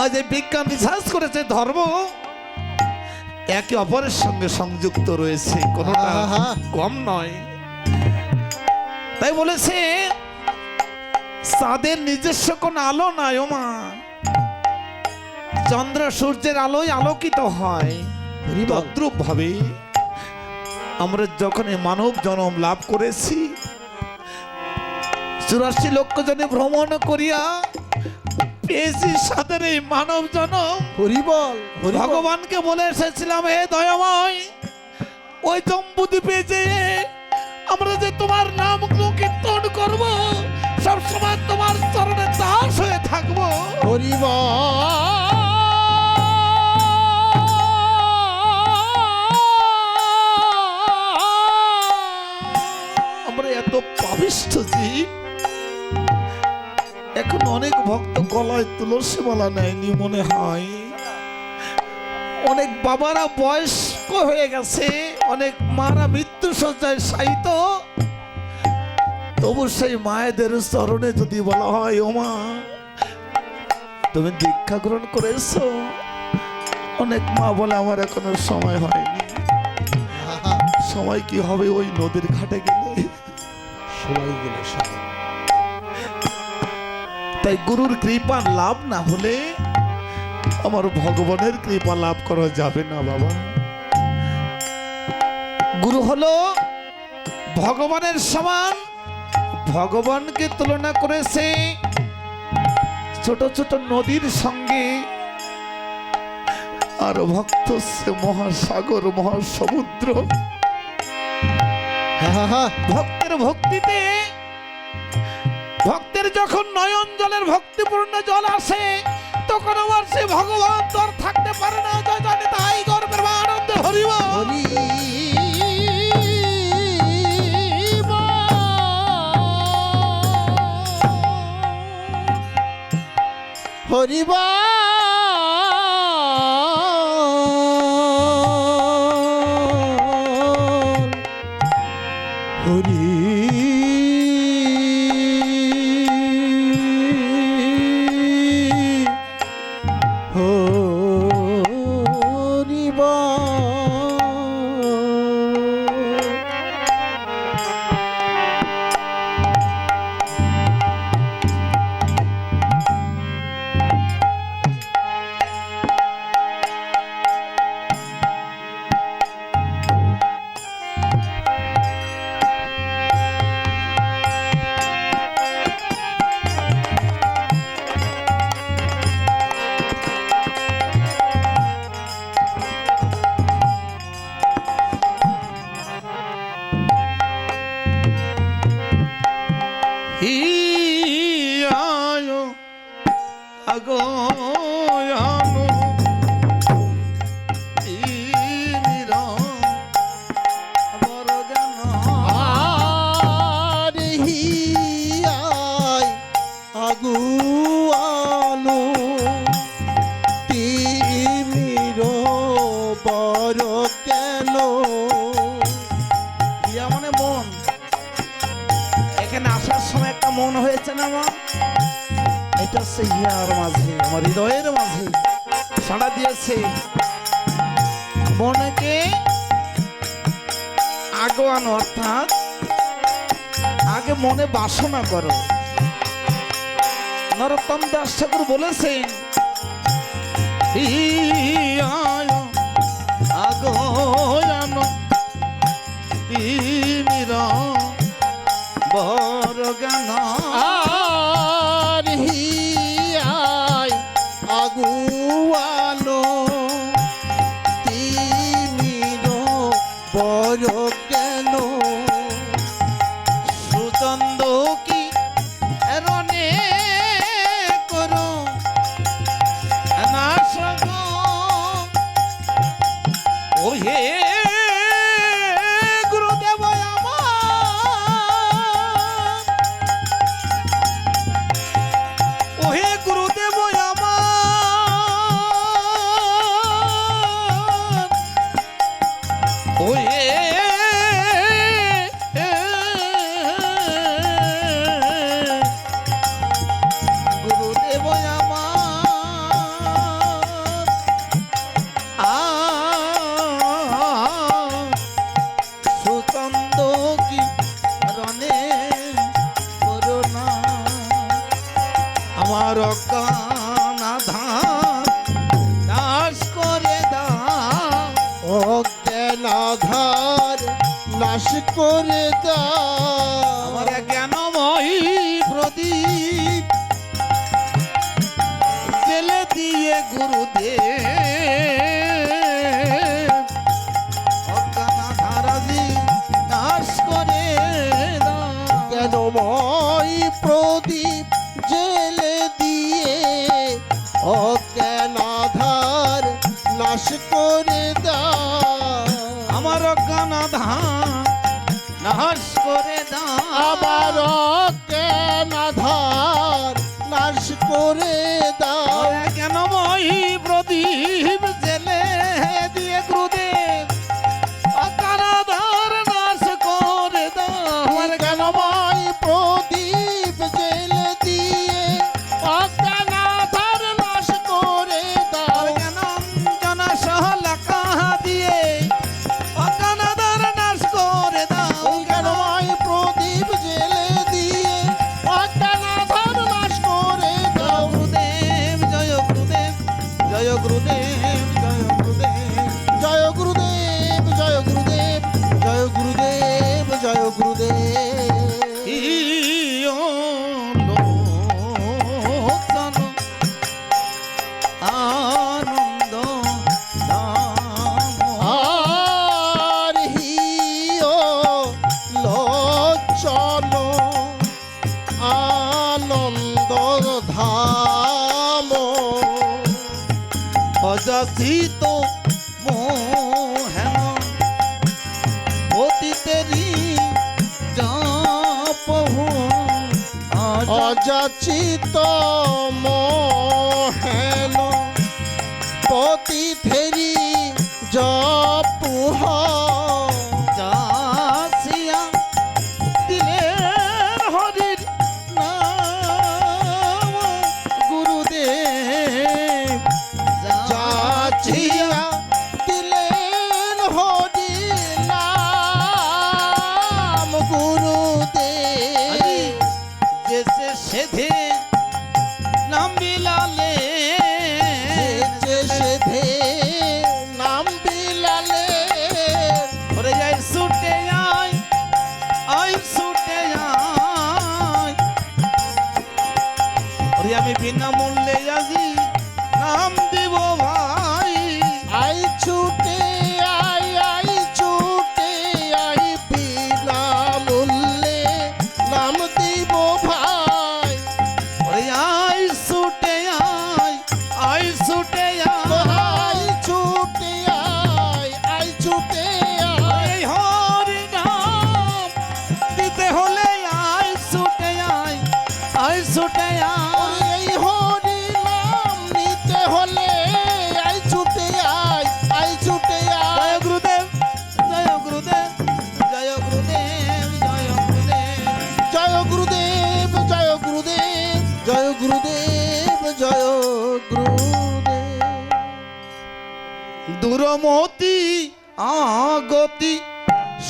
আজ এই বিজ্ঞান রিসার্চ করেছে ধর্ম। একে অপরের সঙ্গে সংযুক্ত রয়েছে কোনোটা কম নয়। তাই বলেছে চাঁদের নিজস্ব কোন আলো নাই ওমা। চন্দ্র সূর্যের আলোয় আলোকিত হয়। তদ্রুপ ভাবে আমরা যখন মানব জন্ম লাভ করেছি চুরাশি লক্ষ জনে ভ্রমণ করিয়া পেয়েছি সাদের এই মানব জনম। হরি বল হরি বল। ভগবানকে বলে এসেছিলাম হে দয়াময় ওই জম্বুদ্বীপে যে আমরা যে তোমার নাম কীর্তন করব সব সময় তোমার চরণে দাস হয়ে থাকব। হরি আমরা এত পাবিষ্ঠ জীব। এখন অনেক ভক্ত গলায় তুলসী মালা নেয়নি মনে হয়। অনেক বাবারা বয়স্ক হয়ে গেছে, অনেক মারা মৃত্যু সজ্জায় সাহিত তবু সেই মায়েদের চরণে যদি বলা হয়, ও মা, তুমি দীক্ষা গ্রহণ করেছ? অনেক মা বলে, আমার এখনও সময় হয়নি। সময় কি হবে ওই নদীর ঘাটে গেলে? সময় গেল সময়। তাই গুরুর কৃপা লাভ না হলে আমার ভগবানের কৃপা লাভ করা যাবে না বাবা। গুরু হলো ভগবানের সমান ভগবানকে তুলনা করেছে ছোট ছোট নদীর সঙ্গে। আর ভক্ত সে মহাসাগর মহাসমুদ্র। আহা, ভক্তের ভক্তিতে ভক্তের যখন নয়ন জলের ভক্তিপূর্ণ জল আসে, তখন আমার সে ভগবান তোর থাকতে পারে না। জানে তাই গর্বের আনন্দ হরিব হরি হরি হরি হরি হয়েছে না মা এটা হচ্ছে হিয়ার মাঝে, আমার হৃদয়ের মাঝে। সাড়া দিয়েছে। মনকে আগোয়ানো, অর্থাৎ আগে মনে বাসনা করো। নরোত্তম দাস ঠাকুর বলেছেন আগোয়ানো, তিমিরা বরগান। করে আমার জ্ঞানময়ী প্রদীপ? জেলে দিয়ে গুরুদেব। ধারাজি নাশ করে জ্ঞানময়ী প্রদীপ জেলে দিয়ে অজ্ঞানাধার নাশ করে দা? আমার অজ্ঞানাধার নাহস করে দাও। আবার কে না ধর নাশ করে আনন্দ ধাম অযাচিত মোহেন অতীতেরই যাপহু অযাচিত মোহেন পতি ফেরি জপুহা প্রমতি আগত